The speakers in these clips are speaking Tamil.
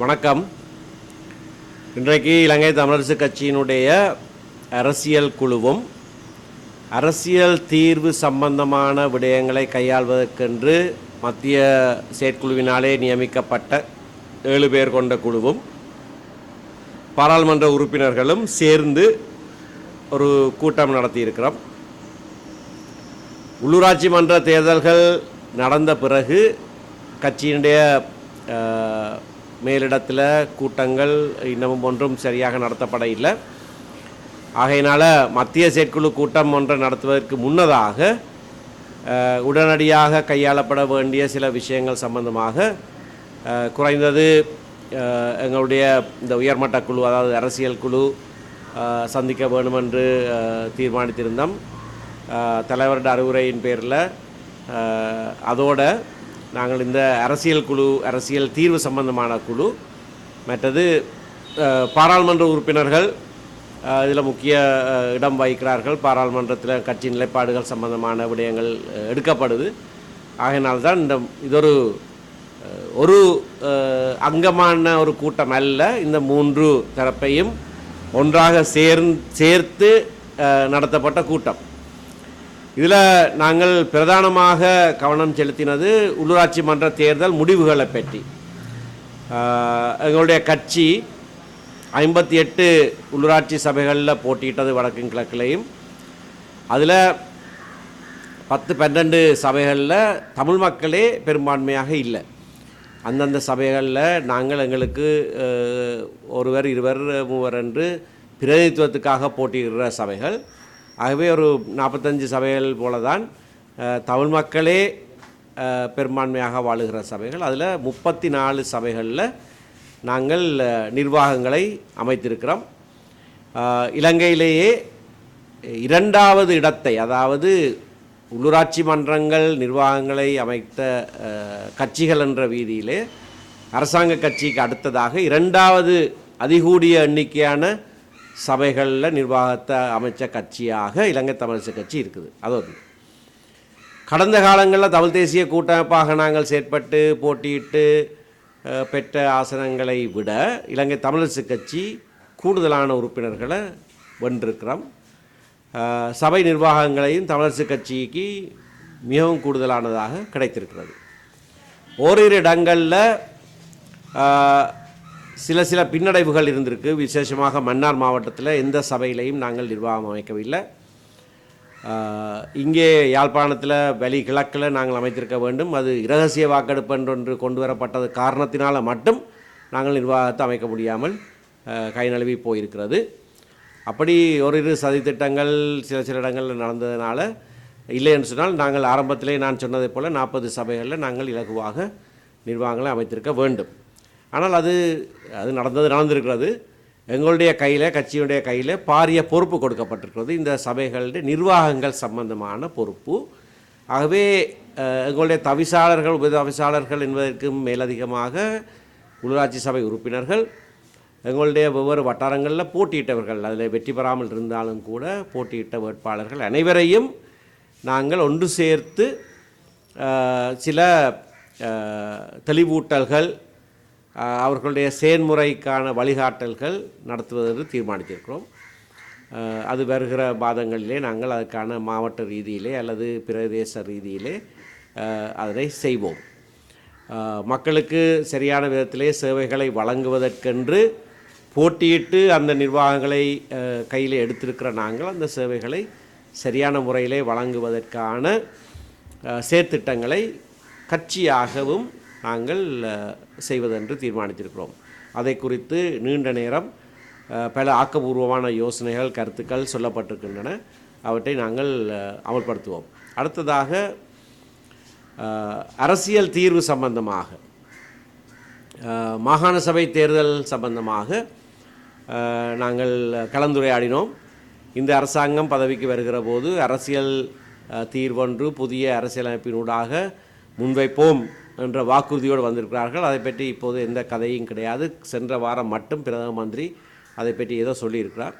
வணக்கம். இன்றைக்கு இலங்கை தமிழரசு கட்சியினுடைய அரசியல் குழுவும் அரசியல் தீர்வு சம்பந்தமான விடயங்களை கையாள்வதற்கென்று மத்திய செயற்குழுவினாலே நியமிக்கப்பட்ட ஏழு பேர் கொண்ட குழுவும் பாராளுமன்ற உறுப்பினர்களும் சேர்ந்து ஒரு கூட்டம் நடத்தியிருக்கிறோம். உள்ளூராட்சி மன்ற தேர்தல்கள் நடந்த பிறகு கட்சியினுடைய மேலிடத்தில் கூட்டங்கள் இன்னமும் ஒன்றும் சரியாக நடத்தப்பட இல்லை. ஆகையினால் மத்திய செயற்குழு கூட்டம் ஒன்றை நடத்துவதற்கு முன்னதாக உடனடியாக கையாளப்பட வேண்டிய சில விஷயங்கள் சம்பந்தமாக குறைந்தது எங்களுடைய இந்த உயர்மட்ட குழு அதாவது அரசியல் குழு சந்திக்க வேண்டும் என்று தீர்மானித்திருந்தோம். தலைவருடைய அறிவுரையின் பேரில் அதோட நாங்கள் இந்த அரசியல் குழு அரசியல் தீர்வு சம்பந்தமான குழு மற்றது பாராளுமன்ற உறுப்பினர்கள் இதில் முக்கிய இடம் வகிக்கிறார்கள். பாராளுமன்றத்தில் கட்சி நிலைப்பாடுகள் சம்பந்தமான விடயங்கள் எடுக்கப்படுது. ஆகையினால்தான் இந்த இதொரு ஒரு அங்கமான ஒரு கூட்டம் அல்ல. இந்த மூன்று தரப்பையும் ஒன்றாக சேர்ந் சேர்த்து நடத்தப்பட்ட கூட்டம். இதில் நாங்கள் பிரதானமாக கவனம் செலுத்தினது உள்ளூராட்சி மன்ற தேர்தல் முடிவுகளை பற்றி. எங்களுடைய கட்சி ஐம்பத்தி எட்டு உள்ளூராட்சி சபைகளில் போட்டியிட்டது வடக்கும் கிழக்கிலையும். அதில் பத்து பன்னெண்டு சபைகளில் தமிழ் மக்களே பெரும்பான்மையாக இல்லை. அந்தந்த சபைகளில் நாங்கள் எங்களுக்கு ஒருவர் இருவர் மூவர் என்று பிரதிநிதித்துவத்துக்காக போட்டியிடுற சபைகள். ஆகவே ஒரு நாற்பத்தஞ்சு சபைகள் போல தான் தமிழ் மக்களே பெரும்பான்மையாக வாழுகிற சபைகள். அதில் முப்பத்தி நாலு சபைகளில் நாங்கள் நிர்வாகங்களை அமைத்திருக்கிறோம். இலங்கையிலேயே இரண்டாவது இடத்தை அதாவது உள்ளூராட்சி மன்றங்கள் நிர்வாகங்களை அமைத்த கட்சிகள் என்ற வீதியிலே அரசாங்க கட்சிக்கு அடுத்ததாக இரண்டாவது அதிகூடிய எண்ணிக்கையான சபைகளில் நிர்வாகத்தை அமைச்ச கட்சியாக இலங்கை தமிழரசு கட்சி இருக்குது. அது கடந்த காலங்களில் தமிழ் தேசிய கூட்டமைப்பாக நாங்கள் செயற்பட்டு போட்டியிட்டு பெற்ற ஆசனங்களை விட இலங்கை தமிழரசு கட்சி கூடுதலான உறுப்பினர்களை வென்றிருக்கிறோம். சபை நிர்வாகங்களையும் தமிழரசு கட்சிக்கு மிகவும் கூடுதலானதாக கிடைத்திருக்கிறது. ஓரிரு இடங்களில் சில சில பின்னடைவுகள் இருந்திருக்கு. விசேஷமாக மன்னார் மாவட்டத்தில் எந்த சபையிலையும் நாங்கள் நிர்வாகம் அமைக்கவில்லை. இங்கே யாழ்ப்பாணத்தில் வெளி கிழக்கில் நாங்கள் அமைத்திருக்க வேண்டும். அது இரகசிய வாக்கெடுப்பு என்று ஒன்று கொண்டு வரப்பட்டது காரணத்தினால் மட்டும் நாங்கள் நிர்வாகத்தை அமைக்க முடியாமல் கை நழுவி போயிருக்கிறது. அப்படி ஒரு சதி சதித்திட்டங்கள் சில சில இடங்களில் நடந்ததுனால இல்லை என்று சொன்னால் நாங்கள் ஆரம்பத்திலே நான் சொன்னதைப் போல் நாற்பது சபைகளில் நாங்கள் இலகுவாக நிர்வாகங்களை அமைத்திருக்க வேண்டும். ஆனால் அது அது நடந்தது நடந்திருக்கிறது. எங்களுடைய கையில் கட்சியுடைய கையில் பாரிய பொறுப்பு கொடுக்கப்பட்டிருக்கிறது. இந்த சபைகளுடைய நிர்வாகங்கள் சம்பந்தமான பொறுப்பு. ஆகவே எங்களுடைய தவிசாளர்கள் உப தவிசாளர்கள் என்பதற்கும் மேலதிகமாக உள்ளூராட்சி சபை உறுப்பினர்கள் எங்களுடைய ஒவ்வொரு வட்டாரங்களில் போட்டியிட்டவர்கள் அதில் வெற்றி பெறாமல் இருந்தாலும் கூட போட்டியிட்ட வேட்பாளர்கள் அனைவரையும் நாங்கள் ஒன்று சேர்த்து சில தெளிவூட்டல்கள் அவர்களுடைய செயன்முறைக்கான வழிகாட்டல்கள் நடத்துவதற்கு தீர்மானித்திருக்கிறோம். அது வருகிற மாதங்களிலே நாங்கள் அதுக்கான மாவட்ட ரீதியிலே அல்லது பிரதேச ரீதியிலே அதனை செய்வோம். மக்களுக்கு சரியான விதத்திலே சேவைகளை வழங்குவதற்கென்று போட்டியிட்டு அந்த நிர்வாகங்களை கையில் எடுத்திருக்கிற நாங்கள் அந்த சேவைகளை சரியான முறையிலே வழங்குவதற்கான சேர்த்திட்டங்களை செயற்திட்டங்களை கட்சியாகவும் நாங்கள் செய்வதென்று தீர்மானித்திருக்கிறோம். அதை குறித்து நீண்ட நேரம் பல ஆக்கபூர்வமான யோசனைகள் கருத்துக்கள் சொல்லப்பட்டிருக்கின்றன. அவற்றை நாங்கள் அமல்படுத்துவோம். அடுத்ததாக அரசியல் தீர்வு சம்பந்தமாக மாகாண சபை தேர்தல் சம்பந்தமாக நாங்கள் கலந்துரையாடினோம். இந்த அரசாங்கம் பதவிக்கு வருகிற போது அரசியல் தீர்வொன்று புதிய அரசியலமைப்பினூடாக முன்வைப்போம். என்ற வாக்குறுதியோடு வந்திருக்கிறார்கள். அதை பற்றி இப்போது எந்த கதையும் கிடையாது. சென்ற வாரம் மட்டும் பிரதம மந்திரி அதை பற்றி ஏதோ சொல்லியிருக்கிறார்.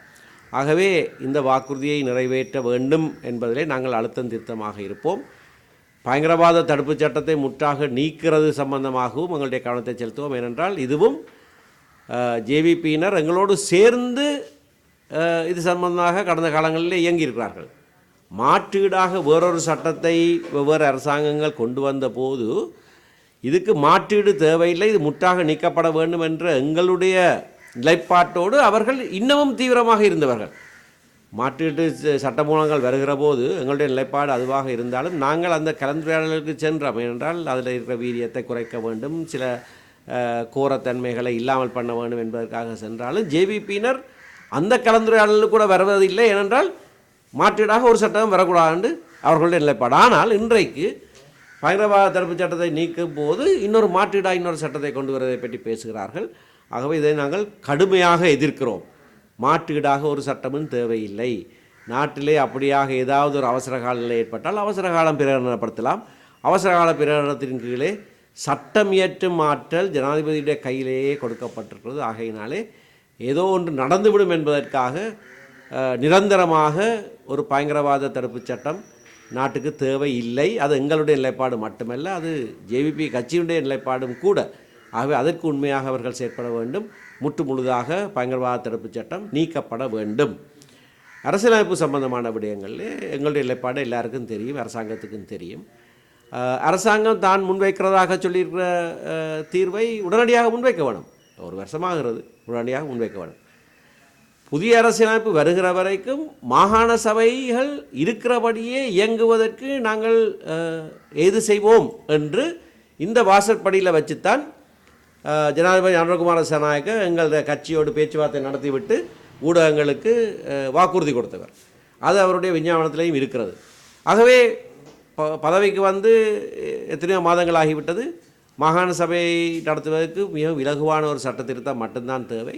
ஆகவே இந்த வாக்குறுதியை நிறைவேற்ற வேண்டும் என்பதிலே நாங்கள் அழுத்தம் திருத்தமாக இருப்போம். பயங்கரவாத தடுப்புச் சட்டத்தை முற்றாக நீக்கிறது சம்பந்தமாகவும் எங்களுடைய கவனத்தை செலுத்துவோம். ஏனென்றால் இதுவும் ஜேவிபியினர் எங்களோடு சேர்ந்து இது சம்பந்தமாக கடந்த காலங்களில் இயங்கியிருக்கிறார்கள். மாற்றீடாக வேறொரு சட்டத்தை வெவ்வேறு அரசாங்கங்கள் கொண்டு வந்த போது இதுக்கு மாற்றீடு தேவையில்லை இது முற்றாக நீக்கப்பட வேண்டும் என்ற எங்களுடைய நிலைப்பாட்டோடு அவர்கள் இன்னமும் தீவிரமாக இருந்தவர்கள். மாற்றீட்டு ச- சட்டமூலங்கள் வருகிற போது எங்களுடைய நிலைப்பாடு அதுவாக இருந்தாலும் நாங்கள் அந்த கலந்துரையாடலுக்கு சென்றோம். என்றால் அதில் இருக்கிற வீரியத்தை குறைக்க வேண்டும் சில கோரத்தன்மைகளை இல்லாமல் பண்ண வேண்டும் என்பதற்காக சென்றாலும் ஜேவிபியினர் அந்த கலந்துரையாடலுக்கு கூட வருவதில்லை. ஏனென்றால் மாற்றீடாக ஒரு சட்டம் வரக்கூடாது அவர்களுடைய நிலைப்பாடு. ஆனால் இன்றைக்கு பயங்கரவாத தடுப்பு சட்டத்தை நீக்கும் போது இன்னொரு மாற்றீடாக இன்னொரு சட்டத்தை கொண்டு வருவதை பற்றி பேசுகிறார்கள். ஆகவே இதை நாங்கள் கடுமையாக எதிர்க்கிறோம். மாற்றீடாக ஒரு சட்டமும் தேவையில்லை. நாட்டிலே அப்படியாக ஏதாவது ஒரு அவசர காலநிலை ஏற்பட்டால் அவசர காலம் பிரகடனப்படுத்தலாம். அவசர கால பிரகடனத்தின் கீழே சட்டம் இயற்றும் ஆற்றல் ஜனாதிபதியுடைய கையிலேயே கொடுக்கப்பட்டிருக்கிறது. ஆகையினாலே ஏதோ ஒன்று நடந்துவிடும் என்பதற்காக நிரந்தரமாக ஒரு பயங்கரவாத தடுப்புச் சட்டம் நாட்டுக்கு தேவை இல்லை அது எங்களுடைய நிலைப்பாடு மட்டுமல்ல அது ஜேவிபி கட்சியினுடைய நிலைப்பாடும் கூட. ஆகவே அதற்கு உண்மையாக அவர்கள் செயற்பட வேண்டும். முற்று முழுதாக பயங்கரவாத தடுப்புச் சட்டம் நீக்கப்பட வேண்டும். அரசியலமைப்பு சம்பந்தமான விடயங்களில் எங்களுடைய நிலைப்பாடு எல்லாருக்கும் தெரியும் அரசாங்கத்துக்கும் தெரியும். அரசாங்கம் தான் முன்வைக்கிறதாக சொல்லியிருக்கிற தீர்வை உடனடியாக முன்வைக்க வேணும். ஒரு வருஷமாகிறது. உடனடியாக முன்வைக்க வேணும். புதிய அரசியலமைப்பு வருகிற வரைக்கும் மாகாண சபைகள் இருக்கிறபடியே இயங்குவதற்கு நாங்கள் எது ஏது செய்வோம் என்று இந்த வாசற்படியில் வச்சுத்தான் ஜனாதிபதி அனுரகுமார சனாயக்க எங்கள் கட்சியோடு பேச்சுவார்த்தை நடத்திவிட்டு ஊடகங்களுக்கு வாக்குறுதி கொடுத்தவர். அது அவருடைய விஞ்ஞாபனத்திலையும் இருக்கிறது. ஆகவே ப பதவிக்கு வந்து எத்தனையோ மாதங்கள் ஆகிவிட்டது. மாகாண சபையை நடத்துவதற்கு மிகவும் இலகுவான ஒரு சட்ட திருத்தம் மட்டும்தான் தேவை.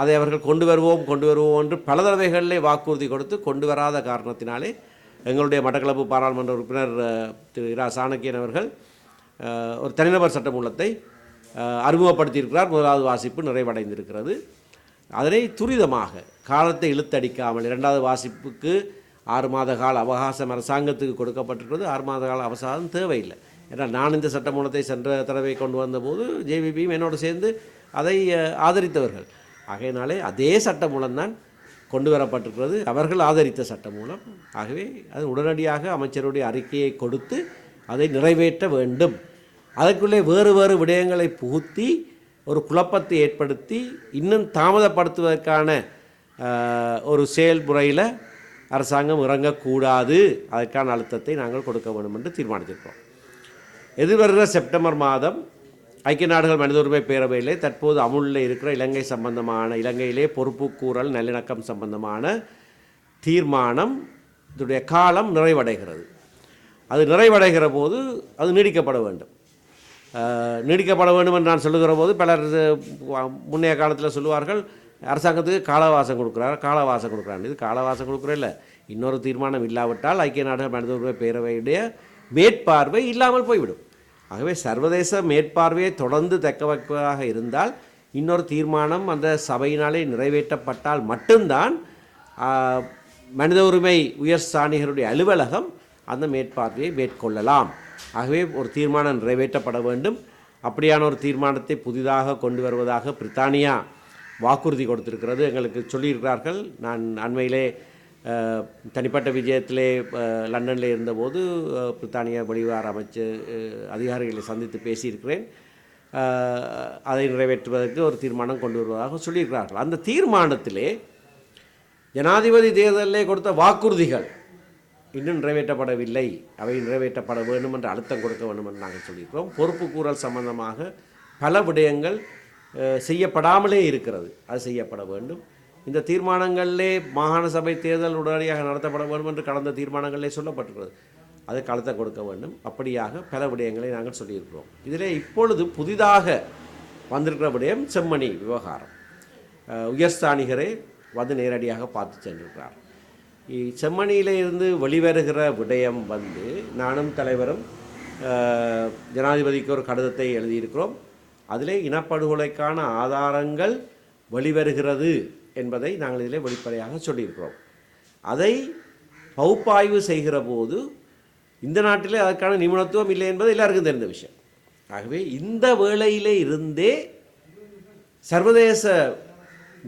அதை அவர்கள் கொண்டு வருவோம் கொண்டு வருவோம் என்று பல தடவைகளிலே வாக்குறுதி கொடுத்து கொண்டு வராத காரணத்தினாலே எங்களுடைய மட்டக்களப்பு பாராளுமன்ற உறுப்பினர் திரு இரா சாணக்கியன் அவர்கள் ஒரு தனிநபர் சட்டமூலத்தை அறிமுகப்படுத்தியிருக்கிறார். முதலாவது வாசிப்பு நிறைவடைந்திருக்கிறது. அதனை துரிதமாக காலத்தை இழுத்தடிக்காமல் இரண்டாவது வாசிப்புக்கு ஆறு மாத கால அவகாசம் அரசாங்கத்துக்கு கொடுக்கப்பட்டிருக்கிறது. ஆறு மாத கால அவசாதம் தேவையில்லை. ஏன்னா நான் இந்த சட்டமூலத்தை சென்ற தடவை கொண்டு வந்தபோது ஜேபிபியும் என்னோடு சேர்ந்து அதை ஆதரித்தவர்கள். ஆகையினாலே அதே சட்டமூலம் தான் கொண்டு வரப்பட்டிருக்கிறது அவர்கள் ஆதரித்த சட்டமூலம். ஆகவே அது உடனடியாக அமைச்சருடைய அறிக்கையை கொடுத்து அதை நிறைவேற்ற வேண்டும். அதற்குள்ளே வேறு வேறு விடயங்களை புகுத்தி ஒரு குழப்பத்தை ஏற்படுத்தி இன்னும் தாமதப்படுத்துவதற்கான ஒரு செயல்முறையில் அரசாங்கம் இறங்கக்கூடாது. அதற்கான அழுத்தத்தை நாங்கள் கொடுக்க வேண்டும் என்று தீர்மானித்திருக்கிறோம். எதிர்வருகிற செப்டம்பர் மாதம் ஐக்கிய நாடுகள் மனித உரிமை பேரவையிலே தற்போது அமுலில் இருக்கிற இலங்கை சம்பந்தமான இலங்கையிலே பொறுப்புக்கூறல் நல்லிணக்கம் சம்பந்தமான தீர்மானம் இதனுடைய காலம் நிறைவடைகிறது. அது நிறைவடைகிற போது அது நீடிக்கப்பட வேண்டும். நீடிக்கப்பட வேண்டும் என்று நான் சொல்லுகிற போது பலர் முன்னைய காலத்தில் சொல்லுவார்கள் அரசாங்கத்துக்கு காலவாசம் கொடுக்குறாரு காலவாசம் கொடுக்குறாரு. இது காலவாசம் கொடுக்குறதில்ல. இன்னொரு தீர்மானம் இல்லாவிட்டால் ஐக்கிய நாடுகள் மனித உரிமை பேரவையுடைய மேற்பார்வை இல்லாமல் போய்விடும். ஆகவே சர்வதேச மேற்பார்வையை தொடர்ந்து தக்க வைப்பதாக இருந்தால் இன்னொரு தீர்மானம் அந்த சபையினாலே நிறைவேற்றப்பட்டால் மட்டும்தான் மனித உரிமை உயர் சாணிகருடைய அலுவலகம் அந்த மேற்பார்வையை மேற்கொள்ளலாம். ஆகவே ஒரு தீர்மானம் நிறைவேற்றப்பட வேண்டும். அப்படியான ஒரு தீர்மானத்தை புதிதாக கொண்டு வருவதாக பிரித்தானியா வாக்குறுதி கொடுத்திருக்கிறது. எங்களுக்கு சொல்லியிருக்கிறார்கள். நான் அண்மையிலே தனிப்பட்ட விஜயத்திலே லண்டனில் இருந்தபோது பிரித்தானிய வெளிவார அமைச்சு அதிகாரிகளை சந்தித்து பேசியிருக்கிறேன். அதை நிறைவேற்றுவதற்கு ஒரு தீர்மானம் கொண்டு வருவதாக சொல்லியிருக்கிறார்கள். அந்த தீர்மானத்திலே ஜனாதிபதி தேர்தலிலே கொடுத்த வாக்குறுதிகள் இன்னும் நிறைவேற்றப்படவில்லை. அவை நிறைவேற்றப்பட வேண்டும் என்று அழுத்தம் கொடுக்க வேண்டும் என்று நாங்கள் சொல்லியிருக்கிறோம். பொறுப்பு கூறல் சம்பந்தமாக பல விடயங்கள் செய்யப்படாமலே இருக்கிறது. அது செய்யப்பட வேண்டும். இந்த தீர்மானங்களிலே மாகாண சபை தேர்தல் உடனடியாக நடத்தப்பட வேண்டும் என்று கடந்த தீர்மானங்களிலே சொல்லப்பட்டுள்ளது அது களத்தை கொடுக்க வேண்டும். அப்படியாக பல விடயங்களை நாங்கள் சொல்லியிருக்கிறோம். இதிலே இப்பொழுது புதிதாக வந்திருக்கிற விடயம் செம்மணி விவகாரம். அஹ், உயர்ஸ்தானிகரே வந்து நேரடியாக பார்த்து சென்றிருக்கிறார். இ- வெளிவருகிற விடயம் வந்து நானும் தலைவரும் ஜனாதிபதிக்கு ஒரு கடிதத்தை எழுதியிருக்கிறோம். அதிலே இனப்படுகொலைக்கான ஆதாரங்கள் வெளிவருகிறது. என்பதை நாங்கள் இதிலே வெளிப்படையாக சொல்லியிருக்கிறோம். அதை பகுப்பாய்வு செய்கிற போது இந்த நாட்டிலே அதற்கான நிபுணத்துவம் இல்லை என்பது எல்லாருக்கும் தெரிந்த விஷயம். ஆகவே இந்த வேளையிலே இருந்தே சர்வதேச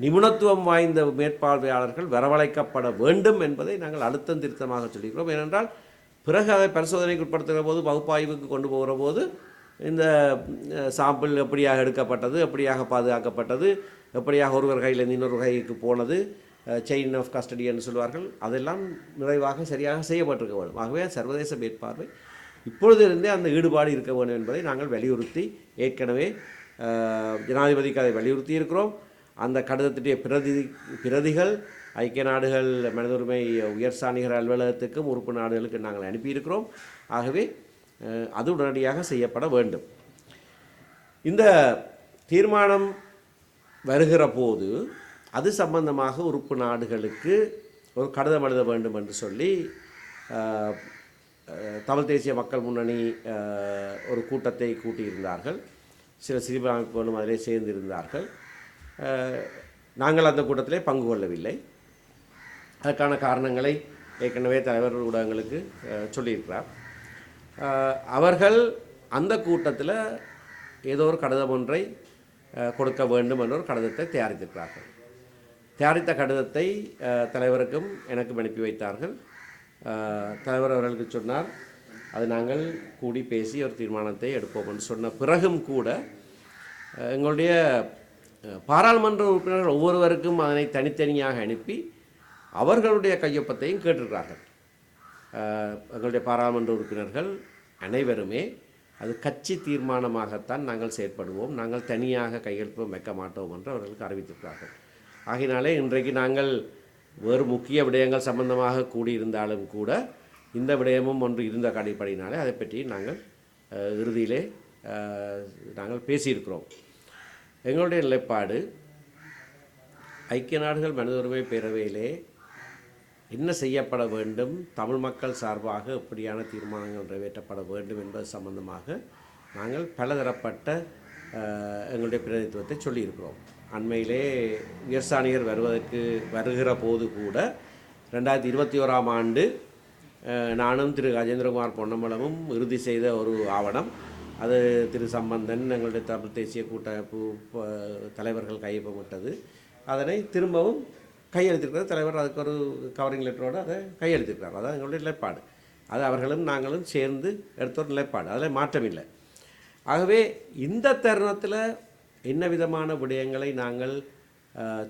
நிபுணத்துவம் வாய்ந்த மேற்பார்வையாளர்கள் வரவழைக்கப்பட வேண்டும் என்பதை நாங்கள் அழுத்தம் திருத்தமாக சொல்லிக்கிறோம் ஏனென்றால் பிறகு அதை பரிசோதனைக்கு உட்படுத்துகிற போது பகுப்பாய்வுக்கு கொண்டு போகிற போது இந்த சாம்பிள் எப்படியாக எடுக்கப்பட்டது எப்படியாக பாதுகாக்கப்பட்டது எப்படியாக ஒருவர் கையில் இன்னொரு கைக்கு போனது செயின் ஆஃப் கஸ்டடி என்று சொல்வார்கள். அதெல்லாம் நிறைவாக சரியாக செய்யப்பட்டிருக்க வேண்டும். ஆகவே சர்வதேச மேற்பார்வை. இப்பொழுது இருந்தே அந்த ஈடுபாடு இருக்க வேண்டும் என்பதை நாங்கள் வலியுறுத்தி ஏற்கனவே ஜனாதிபதிக்கு அதை வலியுறுத்தி இருக்கிறோம். அந்த கடிதத்துடைய பிரதி பிரதிகள் ஐக்கிய நாடுகள் மனித உரிமை உயர்சாணிகர் அலுவலகத்துக்கும் உறுப்பு நாடுகளுக்கு நாங்கள் அனுப்பியிருக்கிறோம். ஆகவே அது உடனடியாக செய்யப்பட வேண்டும். இந்த தீர்மானம் வருகிற போது அது சம்பந்தமாக உறுப்பு நாடுகளுக்கு ஒரு கடிதம் எழுத வேண்டும் என்று சொல்லி தமிழ் தேசிய மக்கள் முன்னணி ஒரு கூட்டத்தை கூட்டியிருந்தார்கள். சில சிறுபான்மை அமைப்புகளும் அதிலே சேர்ந்திருந்தார்கள். நாங்கள் அந்த கூட்டத்திலே பங்கு கொள்ளவில்லை. அதற்கான காரணங்களை ஏற்கனவே தலைவர் ஊடகங்களுக்கு சொல்லியிருக்கிறார். அவர்கள் அந்த கூட்டத்தில் ஏதோ ஒரு கடிதம் ஒன்றை கொடுக்க வேண்டும் என்ற ஒரு கடிதத்தை தயாரித்திருக்கிறார்கள். தயாரித்த கடிதத்தை தலைவருக்கும் எனக்கும் அனுப்பி வைத்தார்கள். தலைவர் அவர்களுக்கு சொன்னார் அது நாங்கள் கூடி பேசி ஒரு தீர்மானத்தை எடுப்போம் என்று சொன்ன பிறகும் கூட எங்களுடைய பாராளுமன்ற உறுப்பினர்கள் ஒவ்வொருவருக்கும் அதனை தனித்தனியாக அனுப்பி அவர்களுடைய கையொப்பத்தையும் கேட்டிருக்கிறார்கள். எங்களுடைய பாராளுமன்ற உறுப்பினர்கள் அனைவருமே அது கட்சி தீர்மானமாகத்தான் நாங்கள் செயற்படுவோம். நாங்கள் தனியாக கையெழுப்பம் வைக்க மாட்டோம் என்று அவர்களுக்கு அறிவித்திருக்கிறார்கள். ஆகினாலே இன்றைக்கு நாங்கள் வேறு முக்கிய விடயங்கள் சம்பந்தமாக கூடியிருந்தாலும் கூட இந்த விடயமும் ஒன்று இருந்த அடிப்படையினாலே அதை பற்றி நாங்கள் இறுதியிலே நாங்கள் பேசியிருக்கிறோம். எங்களுடைய நிலைப்பாடு ஐக்கிய நாடுகள் மனித உரிமை பேரவையிலே என்ன செய்யப்பட வேண்டும்? தமிழ் மக்கள் சார்பாக எப்படியான தீர்மானங்கள் நிறைவேற்றப்பட வேண்டும் என்பது சம்பந்தமாக நாங்கள் பலதரப்பட்ட எங்களுடைய பிரதித்துவத்தை சொல்லியிருக்கிறோம். அண்மையிலே உயர்சானியர் வருவதற்கு வருகிற போது கூட ரெண்டாயிரத்தி இருபத்தி ஓராம் ஆண்டு நானும் திரு கஜேந்திரகுமார் பொன்னம்பலமும் இறுதி செய்த ஒரு ஆவணம். அது திரு சம்பந்தன் எங்களுடைய தமிழ் தேசிய கூட்டமைப்பு தலைவர்கள் கையொப்பமிட்டது. அதனை திரும்பவும் கையெழுத்திருக்கிறார் தலைவர் அதுக்கு ஒரு கவரிங் லெட்டரோடு அதை கையெழுத்திருக்கிறார் அதான் எங்களுடைய நிலைப்பாடு. அது அவர்களும் நாங்களும் சேர்ந்து எடுத்த ஒரு நிலைப்பாடு. அதில் மாற்றமில்லை ஆகவே இந்த தருணத்தில் என்ன விதமான விடயங்களை நாங்கள்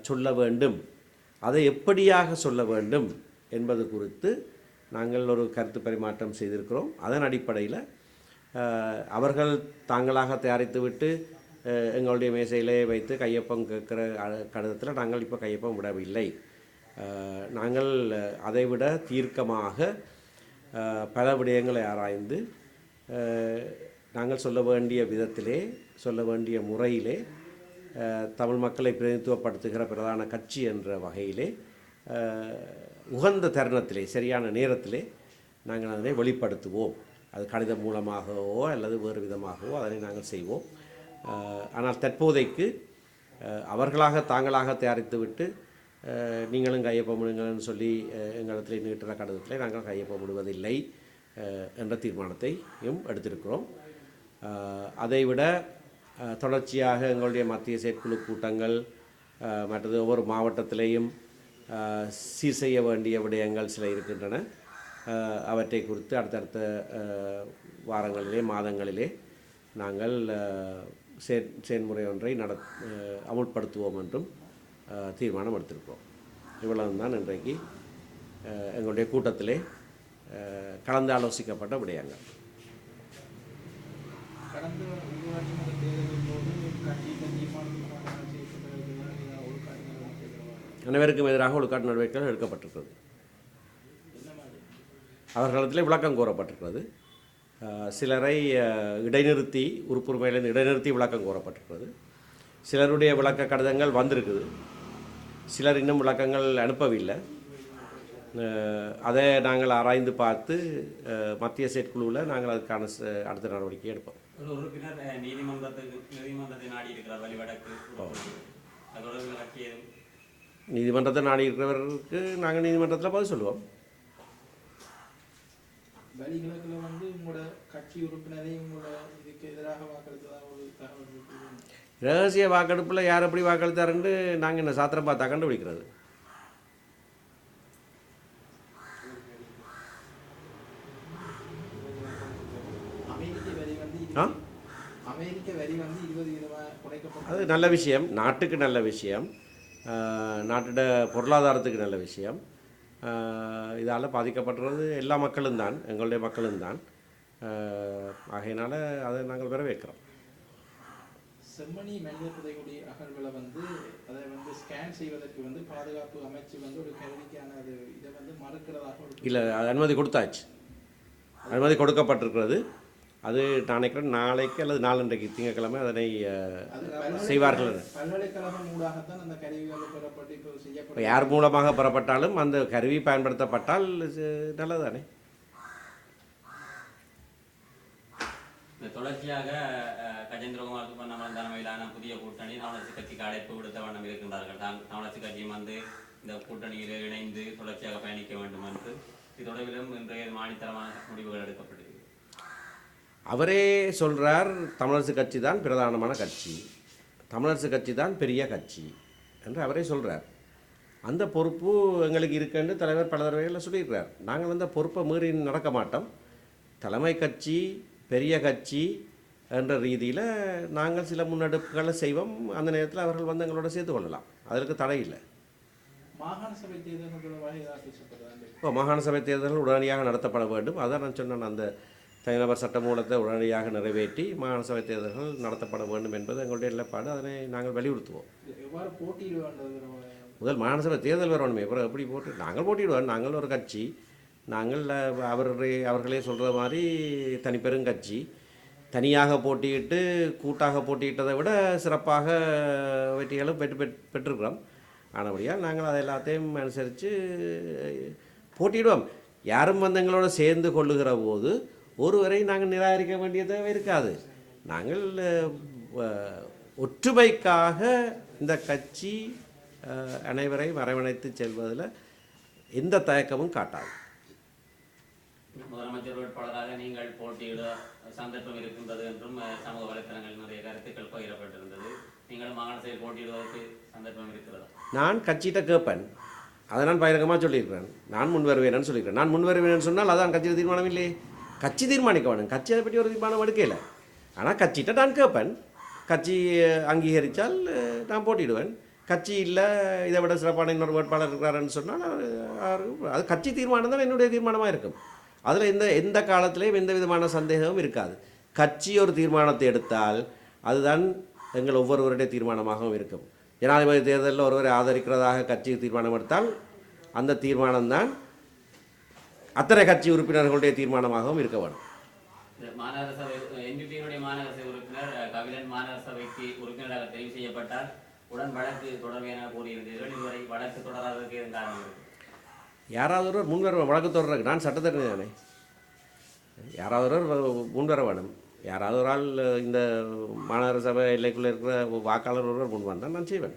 சொல்ல வேண்டும்? அதை எப்படியாக சொல்ல வேண்டும் என்பது குறித்து நாங்கள் ஒரு கருத்து பரிமாற்றம் செய்திருக்கிறோம். அதன் அடிப்படையில் அவர்கள் தாங்களாக தயாரித்துவிட்டு எங்களுடைய மேசையிலே வைத்து கையொப்பம் கேட்குற கடிதத்தில் நாங்கள் இப்போ கையொப்பம் விடவில்லை. நாங்கள் அதைவிட தீர்க்கமாக பல விடயங்களை ஆராய்ந்து நாங்கள் சொல்ல வேண்டிய விதத்திலே சொல்ல வேண்டிய முறையிலே தமிழ் மக்களை பிரதிநிதித்துவப்படுத்துகிற பிரதான கட்சி என்ற வகையிலே உகந்த தருணத்திலே சரியான நேரத்திலே நாங்கள் அதனை வெளிப்படுத்துவோம். அது கடிதம் மூலமாகவோ அல்லது வேறு விதமாகவோ அதனை நாங்கள் செய்வோம். ஆனால் தற்போதைக்கு அவர்களாக தாங்களாக தயாரித்துவிட்டு நீங்களும் கையொப்பமிடுங்கள்னு சொல்லி எங்களிடத்தில் நீட்டுற கடிதத்தில் நாங்கள் கையொப்பமிடுவதில்லை என்ற தீர்மானத்தையும் எடுத்திருக்கிறோம். அதைவிட தொடர்ச்சியாக எங்களுடைய மத்திய செயற்குழு கூட்டங்கள் மற்றது ஒவ்வொரு மாவட்டத்திலேயும் சீர் செய்ய வேண்டிய விடயங்கள் சில இருக்கின்றன. அவற்றை குறித்து அடுத்தடுத்த வாரங்களிலே மாதங்களிலே நாங்கள் செயற் செயல்முறை ஒன்றை நட அமுல்படுத்துவோம் என்றும் தீர்மானம் எடுத்திருக்கிறோம் இவ்வளவு தான் இன்றைக்கு எங்களுடைய கூட்டத்திலே கலந்து ஆலோசிக்கப்பட்ட விடயங்கள். அனைவருக்கும் எதிராக ஒழுக்காட்டு நடவடிக்கைகள் எடுக்கப்பட்டிருக்கிறது. அவர்களிடத்திலே விளக்கம் கோரப்பட்டிருக்கிறது. சிலரை இடைநிறுத்தி உறுப்புரிமையிலிருந்து இடைநிறுத்தி விளக்கம் கோரப்பட்டிருக்கிறது. சிலருடைய விளக்க கடிதங்கள் வந்திருக்குது. சிலர் இன்னும் விளக்கங்கள் அனுப்பவில்லை. அதை நாங்கள் ஆராய்ந்து பார்த்து மத்திய செயற்குழுவில் நாங்கள் அதுக்கான அடுத்த நடவடிக்கை எடுப்போம். நீதிமன்றத்தை நாடி இருக்கிறவருக்கு நாங்கள் நீதிமன்றத்தில் பதில் சொல்லுவோம். வழிகிழக்கில் வந்து உங்களோட கட்சி உறுப்பினரை உங்களோட இதுக்கு எதிராக வாக்களித்ததாக ஒரு தகவல் ரகசிய வாக்கெடுப்பில் யார் எப்படி வாக்களித்தாருன்னு நாங்கள் என்ன சாத்திரம் பார்த்தா கண்டுபிடிக்கிறது. அது நல்ல விஷயம். நாட்டுக்கு நல்ல விஷயம். நாட்டோட பொருளாதாரத்துக்கு நல்ல விஷயம். இதால் பாதிக்கப்படுறது எல்லா மக்களும் தான் எங்களுடைய மக்களும் தான். ஆகையினால அதை நாங்கள் வரவேற்கிறோம். செம்மணி மனித புதைகுடி அகழ்வுகளை வந்து அதை வந்து ஸ்கேன் செய்வதற்கு வந்து பாதுகாப்பு அமைச்சு வந்து ஒரு கருவிக்கான அது இதை வந்து மறுக்கிறதாக இல்லை அது அனுமதி கொடுத்தாச்சு. அனுமதி கொடுக்கப்பட்டிருக்கிறது. அது நான் நினைக்கிறேன் நாளைக்கு அல்லது நாளன்றைக்கு திங்கட்கிழமை அதனை செய்வார்கள். இப்போ யார் மூலமாக பெறப்பட்டாலும் அந்த கருவி பயன்படுத்தப்பட்டால் நல்லதுதானே? இந்த தொடர்ச்சியாக கஜேந்திரகுமார் சுப்பண்ணாமன் தலைமையிலான புதிய கூட்டணி தமிழரசு கட்சிக்கு அழைப்பு விடுத்த வண்ணம் இருக்கின்றார்கள். தான் தமிழரசு கட்சியும் வந்து இந்த கூட்டணியில் இணைந்து தொடர்ச்சியாக பயணிக்க வேண்டும் என்று இது தொடர்பிலும் இன்றைய மாநிலத்தரமான முடிவுகள் எடுக்கப்பட்டிருக்கு அவரே சொல்றார் தமிழரசு கட்சி தான் பிரதானமான கட்சி. தமிழரசு கட்சி தான் பெரிய கட்சி என்று அவரே சொல்றார். அந்த பொறுப்பு எங்களுக்கு இருக்குன்னு தலைவர் பல தடவைகளில் சொல்லியிருக்கிறார். நாங்கள் அந்த பொறுப்பை மீறி நடக்க மாட்டோம். தலைமை கட்சி பெரிய கட்சி என்ற ரீதியில் நாங்கள் சில முன்னெடுப்புகளை செய்வோம். அந்த நேரத்தில் அவர்கள் வந்து எங்களோட சேர்த்து கொள்ளலாம். அதற்கு தடை இல்லை. மாகாண சபை தேர்தல் தொடர்பாக ஏதாவது பேசப்படுறாங்க இப்போ மாகாண சபை தேர்தல்கள் உடனடியாக நடத்தப்பட வேண்டும். அதான் நான் சொன்னேன் அந்த தனிநபர் சட்டமூலத்தை உடனடியாக நிறைவேற்றி மாகாண சபை தேர்தல்கள் நடத்தப்பட வேண்டும் என்பது எங்களுடைய நிலைப்பாடு. அதனை நாங்கள் வலியுறுத்துவோம். முதல் மாகாண சபை தேர்தல் வரணுமே. அப்புறம் எப்படி போட்டு? நாங்கள் போட்டிடுவோம் நாங்கள் ஒரு கட்சி. நாங்கள் அவர்களே அவர்களே சொல்கிற மாதிரி தனிப்பெரும் கட்சி. தனியாக போட்டியிட்டு கூட்டாக போட்டியிட்டதை விட சிறப்பாக வெற்றிகளும் பெற்று பெற் பெற்றிருக்கிறோம். ஆனபடியால் நாங்கள் அதை எல்லாத்தையும் அனுசரித்து போட்டியிடுவோம். யாரும் வந்து எங்களோட சேர்ந்து கொள்ளுகிற போது ஒருவரை நாங்கள் நிராகரிக்க வேண்டிய தேவை இருக்காது. நாங்கள் ஒற்றுமைக்காக இந்த கட்சி அஹ், அனைவரையும் அரவணைத்து செல்வதில் எந்த தயக்கமும் காட்டாது. முதலமைச்சர் வேட்பாளராக நீங்கள் போட்டியிட சந்தர்ப்பம் இருக்கின்றது என்றும் சமூக வலைத்தளங்களில் நிறைய கருத்துக்கள் பகிரப்பட்டிருந்தது. நீங்கள் மாகாண சபை போட்டியிடுவதற்கு சந்தர்ப்பம் இருக்கிறதா? நான் கட்சிகிட்ட கேட்பேன். அதை நான் பகிரங்கமாக சொல்லியிருக்கிறேன். நான் முன் வருவேன்னு சொல்லியிருக்கிறேன். நான் முன் வருவேன்னு சொன்னால் அதான் கட்சியில் தீர்மானம் இல்லையே. கட்சி தீர்மானிக்க வேணும் கட்சி அதை பற்றி ஒரு தீர்மானம் எடுக்கல. ஆனால் கட்சிகிட்ட நான் கேட்பேன் கட்சி அங்கீகரித்தால் நான் போட்டிடுவேன் கட்சி இல்லை இதை விட சிறப்பான இன்னொரு வேட்பாளர் இருக்கிறாருன்னு சொன்னால் அது கட்சி தீர்மானம் தான் என்னுடைய தீர்மானமாக இருக்கும். அதில் எந்த எந்த காலத்திலையும் எந்த விதமான சந்தேகமும் இருக்காது. கட்சி ஒரு தீர்மானத்தை எடுத்தால் அதுதான் எங்கள் ஒவ்வொருவருடைய தீர்மானமாகவும் இருக்கும். ஜனாதிபதி தேர்தலில் ஒருவரை ஆதரிக்கிறதாக கட்சி தீர்மானம் எடுத்தால் அந்த தீர்மானம்தான் அத்தனை கட்சி உறுப்பினர்களுடைய தீர்மானமாகவும் இருக்க வேண்டும். மாநகர சபை என்பிபியினுடைய மாநகர சபை உறுப்பினர் கபிலன் மாநகர சபைக்கு உறுப்பினராக தெரிவு செய்யப்பட்டால் உடன் வழக்கு தொடர்பு கூறியிருந்தீர்கள் இதுவரை வழக்கு தொடராததற்கு எதுவும் காரணம் யாராவது ஒருவர் முன்வர வழக்கு தொடர்றதுக்கு நான் சட்டத்தரணி தானே யாராவது ஒருவர் முன்வர வேணும் யாராவது ஒரு ஆள் இந்த மாநகர சபை எல்லைக்குள்ளே இருக்கிற வாக்காளர் ஒருவர் முன் வந்தால் நான் செய்வேன்.